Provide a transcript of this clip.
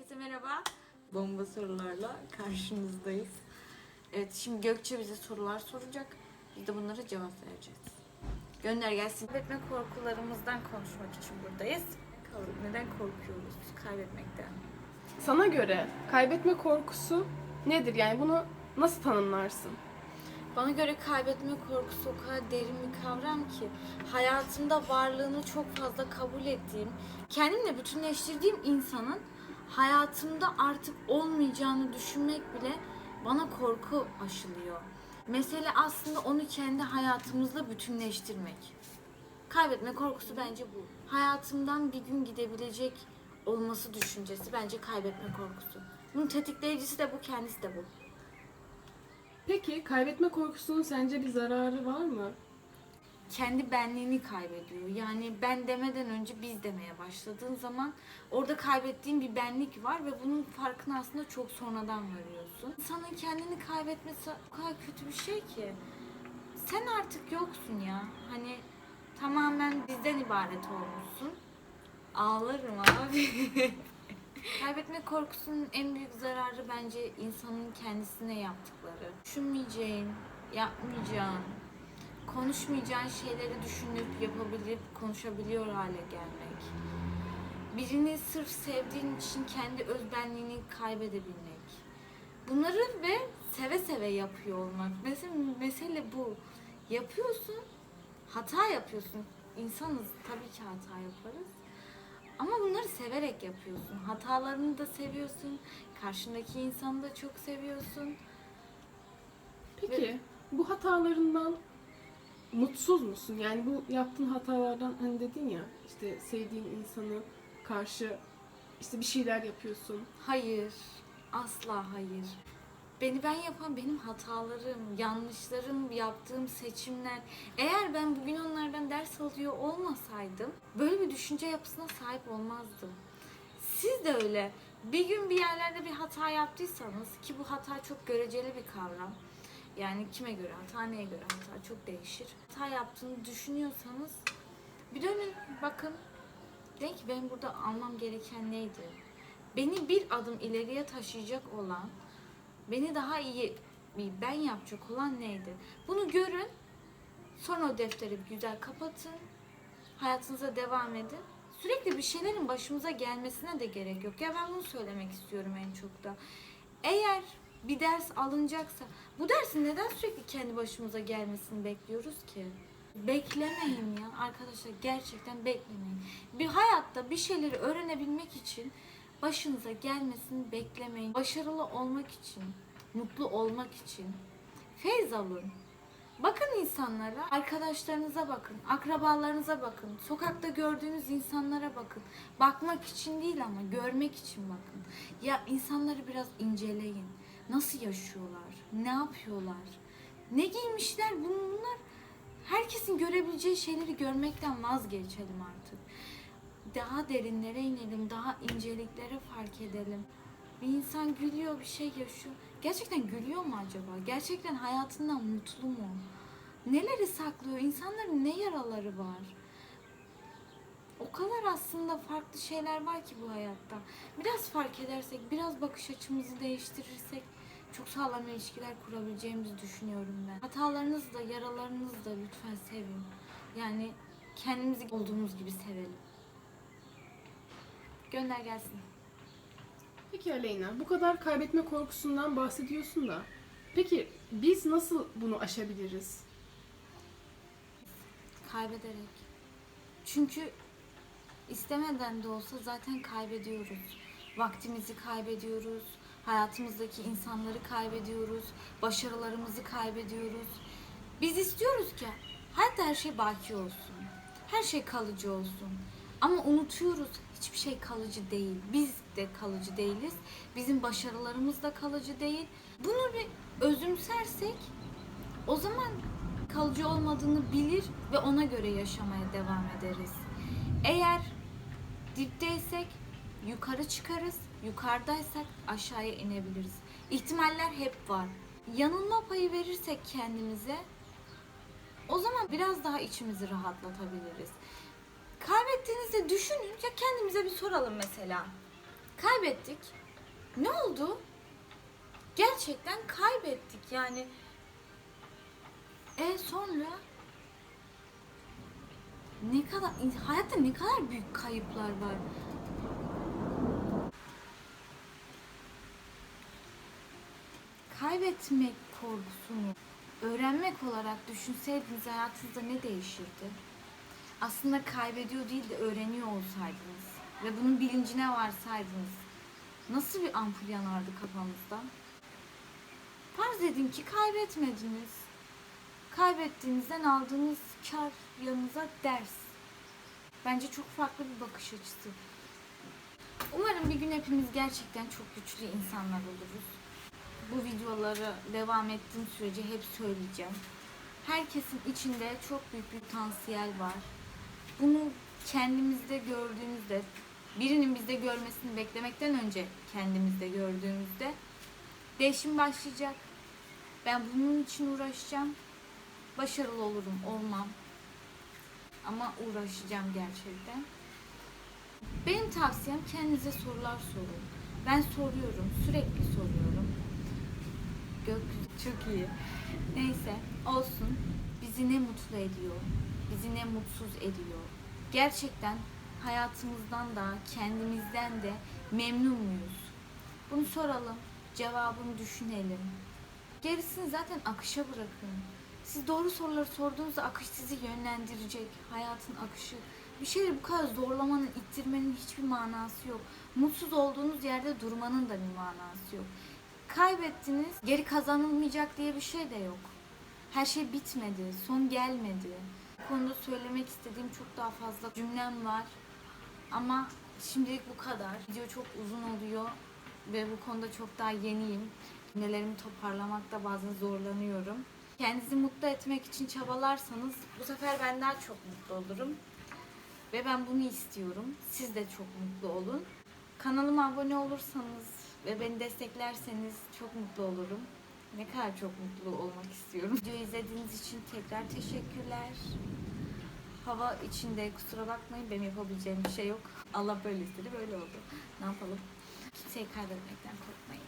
Herkese merhaba. Bomba sorularla karşınızdayız. Evet şimdi Gökçe bize sorular soracak. Biz de bunlara cevap vereceğiz. Gönder gelsin. Kaybetme korkularımızdan konuşmak için buradayız. Neden korkuyoruz kaybetmekten? Sana göre kaybetme korkusu nedir? Yani bunu nasıl tanımlarsın? Bana göre kaybetme korkusu o kadar derin bir kavram ki hayatımda varlığını çok fazla kabul ettiğim, kendimle bütünleştirdiğim insanın hayatımda artık olmayacağını düşünmek bile bana korku aşılıyor. Mesele aslında onu kendi hayatımızla bütünleştirmek. Kaybetme korkusu bence bu. Hayatımdan bir gün gidebilecek olması düşüncesi bence kaybetme korkusu. Bunun tetikleyicisi de bu, kendisi de bu. Peki kaybetme korkusunun sence bir zararı var mı? Kendi benliğini kaybediyor. Yani ben demeden önce biz demeye başladığın zaman orada kaybettiğin bir benlik var ve bunun farkına aslında çok sonradan varıyorsun. İnsanın kendini kaybetmesi o kadar kötü bir şey ki. Sen artık yoksun ya. Hani tamamen bizden ibaret olmuşsun. Ağlarım abi. Kaybetme korkusunun en büyük zararı bence insanın kendisine yaptıkları. Düşünmeyeceğin, yapmayacağın, konuşmayacağın şeyleri düşünüp yapabilip konuşabiliyor hale gelmek. Birini sırf sevdiğin için kendi özbenliğini kaybedebilmek. Bunları ve seve seve yapıyor olmak. Mesela mesele bu. Yapıyorsun, hata yapıyorsun. İnsanız tabii ki hata yaparız. Ama bunları severek yapıyorsun. Hatalarını da seviyorsun. Karşındaki insanı da çok seviyorsun. Peki bu hatalarından mutsuz musun? Yani bu yaptığın hatalardan hani dedin ya işte sevdiğin insanı karşı işte bir şeyler yapıyorsun. Hayır. Asla hayır. Beni ben yapan benim hatalarım, yanlışlarım, yaptığım seçimler. Eğer ben bugün onlardan ders alıyor olmasaydım böyle bir düşünce yapısına sahip olmazdım. Siz de öyle. Bir gün bir yerlerde bir hata yaptıysanız ki bu hata çok göreceli bir kavram. Yani kime göre hata, neye göre hata çok değişir. Hata yaptığını düşünüyorsanız bir dönün bakın. Deyin ki benim burada almam gereken neydi? Beni bir adım ileriye taşıyacak olan, beni daha iyi ben yapacak olan neydi? Bunu görün. Sonra o defteri güzel kapatın. Hayatınıza devam edin. Sürekli bir şeylerin başımıza gelmesine de gerek yok. Ya ben bunu söylemek istiyorum en çok da. Eğer bir ders alınacaksa bu dersin neden sürekli kendi başımıza gelmesini bekliyoruz ki? Beklemeyin ya arkadaşlar gerçekten beklemeyin. Bir hayatta bir şeyleri öğrenebilmek için başınıza gelmesini beklemeyin. Başarılı olmak için, mutlu olmak için feyz alın. Bakın insanlara, arkadaşlarınıza bakın, akrabalarınıza bakın, sokakta gördüğünüz insanlara bakın. Bakmak için değil ama görmek için bakın. Ya insanları biraz inceleyin. Nasıl yaşıyorlar? Ne yapıyorlar? Ne giymişler? Bunlar herkesin görebileceği şeyleri görmekten vazgeçelim artık. Daha derinlere inelim, daha inceliklere fark edelim. Bir insan gülüyor, bir şey yaşıyor. Gerçekten gülüyor mu acaba? Gerçekten hayatından mutlu mu? Neleri saklıyor? İnsanların ne yaraları var? O kadar aslında farklı şeyler var ki bu hayatta. Biraz fark edersek, biraz bakış açımızı değiştirirsek çok sağlam ilişkiler kurabileceğimizi düşünüyorum ben. Hatalarınızı da, yaralarınızı da lütfen sevin. Yani kendimizi olduğumuz gibi sevelim. Gönder gelsin. Peki Aleyna bu kadar kaybetme korkusundan bahsediyorsun da peki biz nasıl bunu aşabiliriz? Kaybederek. Çünkü istemeden de olsa zaten kaybediyoruz. Vaktimizi kaybediyoruz. Hayatımızdaki insanları kaybediyoruz. Başarılarımızı kaybediyoruz. Biz istiyoruz ki hayatta her şey baki olsun. Her şey kalıcı olsun. Ama unutuyoruz hiçbir şey kalıcı değil. Biz de kalıcı değiliz. Bizim başarılarımız da kalıcı değil. Bunu bir özümsersek o zaman kalıcı olmadığını bilir ve ona göre yaşamaya devam ederiz. Eğer dipteysek yukarı çıkarız, yukarıdaysak aşağıya inebiliriz. İhtimaller hep var. Yanılma payı verirsek kendimize o zaman biraz daha içimizi rahatlatabiliriz. Kaybettiğinizde düşünün ya kendimize bir soralım mesela. Kaybettik. Ne oldu? Gerçekten kaybettik yani. E sonra ne kadar hayatta ne kadar büyük kayıplar var. Kaybetmek korkusunu öğrenmek olarak düşünseydiniz hayatınızda ne değişirdi? Aslında kaybediyor değil de öğreniyor olsaydınız ve bunun bilincine varsaydınız nasıl bir ampul yanardı kafanızda? Farz edin ki kaybetmediniz. Kaybettiğinizden aldığınız kar yanınıza ders. Bence çok farklı bir bakış açısı. Umarım bir gün hepimiz gerçekten çok güçlü insanlar oluruz. Bu videoları devam ettiğim sürece hep söyleyeceğim. Herkesin içinde çok büyük bir potansiyel var. Bunu kendimizde gördüğümüzde, birinin bizde görmesini beklemekten önce kendimizde gördüğümüzde değişim başlayacak. Ben bunun için uğraşacağım. Başarılı olurum, olmam. Ama uğraşacağım gerçekten. Benim tavsiyem kendinize sorular sorun. Ben soruyorum, sürekli soruyorum. Gökyüzü çok iyi. Neyse, olsun. Bizi ne mutlu ediyor, bizi ne mutsuz ediyor. Gerçekten hayatımızdan da, kendimizden de memnun muyuz? Bunu soralım, cevabını düşünelim. Gerisini zaten akışa bırakın. Siz doğru soruları sorduğunuzda akış sizi yönlendirecek. Hayatın akışı. Bir şeyleri bu kadar zorlamanın, ittirmenin hiçbir manası yok. Mutsuz olduğunuz yerde durmanın da bir manası yok. Kaybettiniz, geri kazanılmayacak diye bir şey de yok. Her şey bitmedi, son gelmedi. Bu konuda söylemek istediğim çok daha fazla cümlem var. Ama şimdilik bu kadar. Video çok uzun oluyor ve bu konuda çok daha yeniyim. Cümlelerimi toparlamakta bazen zorlanıyorum. Kendinizi mutlu etmek için çabalarsanız bu sefer ben daha çok mutlu olurum. Ve ben bunu istiyorum. Siz de çok mutlu olun. Kanalıma abone olursanız ve beni desteklerseniz çok mutlu olurum. Ne kadar çok mutlu olmak istiyorum. Videoyu izlediğiniz için tekrar teşekkürler. Hava içinde kusura bakmayın benim yapabileceğim bir şey yok. Allah böyle istedi böyle oldu. Ne yapalım? Kimseyi kaybetmekten korkmayın.